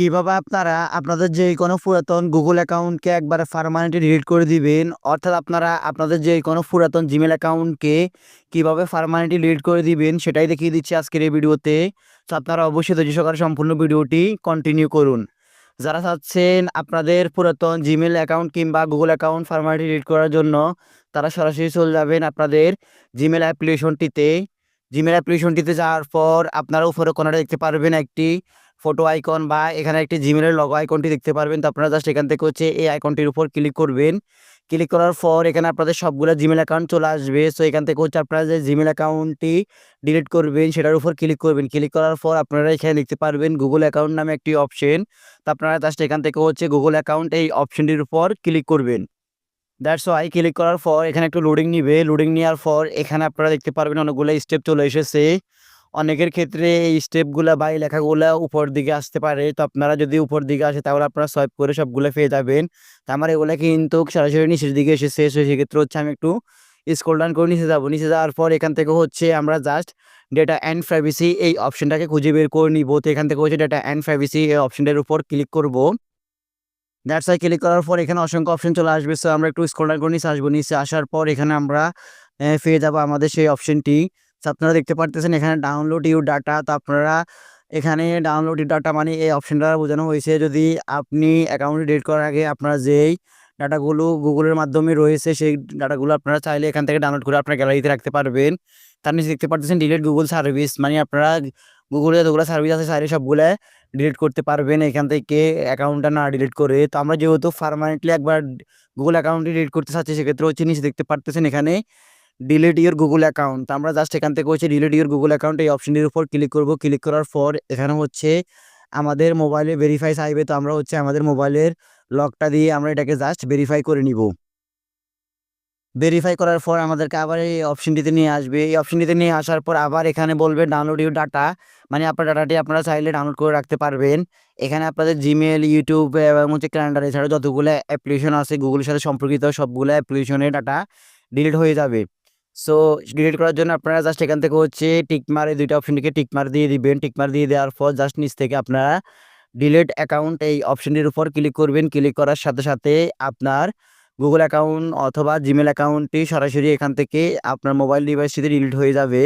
কীভাবে আপনারা আপনাদের যে কোনো পুরাতন গুগল অ্যাকাউন্টকে একবারে পার্মানেন্টলি ডিলিট করে দিবেন? অর্থাৎ আপনারা আপনাদের যে কোনো পুরাতন জিমেল অ্যাকাউন্টকে কীভাবে পার্মানেন্টলি ডিলিট করে দিবেন সেটাই দেখিয়ে দিচ্ছি আজকের এই ভিডিওতে। তো আপনারা অবশ্যই ধৈর্য সহকারে সম্পূর্ণ ভিডিওটি কন্টিনিউ করুন। যারা চাচ্ছেন আপনাদের পুরাতন জিমেল অ্যাকাউন্ট কিংবা গুগল অ্যাকাউন্ট পার্মানেন্টলি ডিলিট করার জন্য, তারা সরাসরি চলে যাবেন আপনাদের জিমেল অ্যাপ্লিকেশনটিতে জিমেল অ্যাপ্লিকেশনটিতে যাওয়ার পর আপনারা উপরে কোনারে দেখতে পারবেন একটি ফটো আইকন বা এখানে একটি জিমেলের লগো আইকনটি দেখতে পারবেন। তো আপনারা জাস্ট এখান থেকে হচ্ছে এই আইকনটির উপর ক্লিক করবেন। ক্লিক করার পর এখানে আপনাদের সবগুলো জিমেল অ্যাকাউন্ট চলে আসবে। সো এখান থেকে হচ্ছে আপনারা যে জিমেল অ্যাকাউন্টটি ডিলিট করবেন, সেটার উপর ক্লিক করবেন। ক্লিক করার পর আপনারা এখানে দেখতে পারবেন গুগল অ্যাকাউন্ট নামে একটি অপশন তো আপনারা জাস্ট এখান থেকে হচ্ছে গুগল অ্যাকাউন্ট এই অপশনটির উপর ক্লিক করবেন। দ্যাটস ওয়াই ক্লিক করার পর এখানে একটু লোডিং নিবে। লোডিং নেওয়ার পর এখানে আপনারা দেখতে পারবেন অনেকগুলো স্টেপ চলে এসেছে। অনেকের ক্ষেত্রে এই স্টেপগুলো বা এই লেখাগুলো উপর দিকে আসতে পারে। তো আপনারা যদি উপর দিকে আসে, তাহলে আপনারা সোয়াইপ করে সবগুলো পেয়ে যাবেন। তো আমার এগুলো কিন্তু সরাসরি নিচের দিকে এসে শেষ সো সেক্ষেত্রে হচ্ছে আমি একটু স্ক্রল ডাউন করে নিচে যাব। নিচে যাওয়ার পর এখান থেকে হচ্ছে আমরা জাস্ট ডেটা অ্যান্ড প্রাইভেসি এই অপশনটাকে খুঁজে বের করে নিব। তো এখান থেকে হচ্ছে ডেটা অ্যান্ড প্রাইভেসি এই অপশনটার উপর ক্লিক করব। দ্যাটস আই ক্লিক করার পর এখানে অসংখ্য অপশন চলে আসবে। সো আমরা একটু স্কোল ডাউন করে নিচে আসব। নিচে আসার পর এখানে আমরা পেয়ে যাব আমাদের সেই অপশনটি আপনারা দেখতে পারতেছেন এখানে ডাউনলোড ইউ ডাটা তো আপনারা এখানে ডাউনলোড ইউ ডাটা মানে এই অপশনটা বোঝানো হয়েছে। যদি আপনি অ্যাকাউন্ট ডিলিট করার আগে আপনার যেই ডাটাগুলো গুগলের মাধ্যমে রয়েছে, সেই ডাটাগুলো আপনারা চাইলে এখান থেকে ডাউনলোড করে আপনার গ্যালারিতে রাখতে পারবেন। তার নিচে দেখতে পারতেছেন ডিলিট গুগল সার্ভিস মানে আপনারা গুগলে যতগুলো সার্ভিস আছে, চাইলে সবগুলো ডিলিট করতে পারবেন এখান থেকে অ্যাকাউন্টটা না ডিলিট করে। তো আমরা যেহেতু পারমানেন্টলি একবার গুগল অ্যাকাউন্টটি ডিলিট করতে চাচ্ছি, সেক্ষেত্রে হচ্ছে নিচে দেখতে পারতেছেন এখানে ডিলিট ইউর গুগল অ্যাকাউন্ট আমরা জাস্ট এখান থেকে হচ্ছে ডিলিট ইউর গুগল অ্যাকাউন্ট এই অপশনটির উপর ক্লিক করব। ক্লিক করার পর এখানে হচ্ছে আমাদের মোবাইলে ভেরিফাই চাইবে। তো আমরা হচ্ছে আমাদের মোবাইলের লকটা দিয়ে আমরা এটাকে জাস্ট ভেরিফাই করে নিব। ভেরিফাই করার পর আমাদেরকে আবার এই অপশনটিতে নিয়ে আসবে। এই অপশনটিতে নিয়ে আসার পর আবার এখানে বলবে ডাউনলোড ইউর ডাটা মানে আপনার ডাটাটি আপনারা চাইলে ডাউনলোড করে রাখতে পারবেন। এখানে আপনাদের জিমেল ইউটিউব এবং হচ্ছে ক্যালেন্ডার এছাড়া যতগুলো অ্যাপ্লিকেশন আছে গুগলের সাথে সম্পর্কিত সবগুলো অ্যাপ্লিকেশনের ডাটা ডিলিট হয়ে যাবে। সো ডিলিট করার জন্য আপনারা জাস্ট এখান থেকে হচ্ছে টিকমার এই দুইটা অপশনটিকে টিকমার দিয়ে দিবেন। টিকমার দিয়ে দেওয়ার পর জাস্ট নিচ থেকে আপনারা ডিলিট অ্যাকাউন্ট এই অপশনটির উপর ক্লিক করবেন। ক্লিক করার সাথে সাথে আপনার গুগল অ্যাকাউন্ট অথবা জিমেল অ্যাকাউন্টটি সরাসরি এখান থেকে আপনার মোবাইল ডিভাইসটিতে ডিলিট হয়ে যাবে।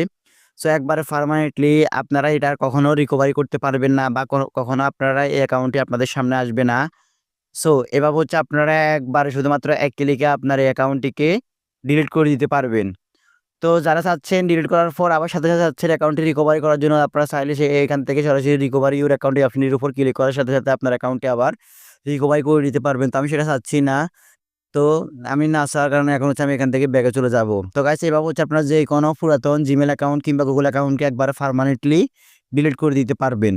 সো একবারে পারমানেন্টলি আপনারা এটা কখনো রিকভারি করতে পারবেন না বা কখনো আপনারা এই অ্যাকাউন্টটি আপনাদের সামনে আসবে না। সো এভাবে হচ্ছে আপনারা একবারে শুধুমাত্র এক ক্লিকে আপনার এই অ্যাকাউন্টটিকে ডিলিট করে দিতে পারবেন। তো যারা চাচ্ছেন ডিলিট করার পর আবার সাথে সাথে চাচ্ছেন অ্যাকাউন্টটি রিকভারি করার জন্য, আপনারা চাইলে সে এখান থেকে সরাসরি রিকভারি ইউর অ্যাকাউন্টে অপশনটির উপর ক্লিক করার সাথে সাথে আপনার অ্যাকাউন্টে আবার রিকভারি করে নিতে পারবেন। তো আমি সেটা চাচ্ছি না। তো আমি না আসার কারণে এখন হচ্ছে আমি এখান থেকে ব্যাগে চলে যাব। তো গাইস এভাবে হচ্ছে আপনার যে কোনো পুরাতন জিমেল অ্যাকাউন্ট কিংবা গুগল অ্যাকাউন্টকে একবার পারমানেন্টলি ডিলিট করে দিতে পারবেন।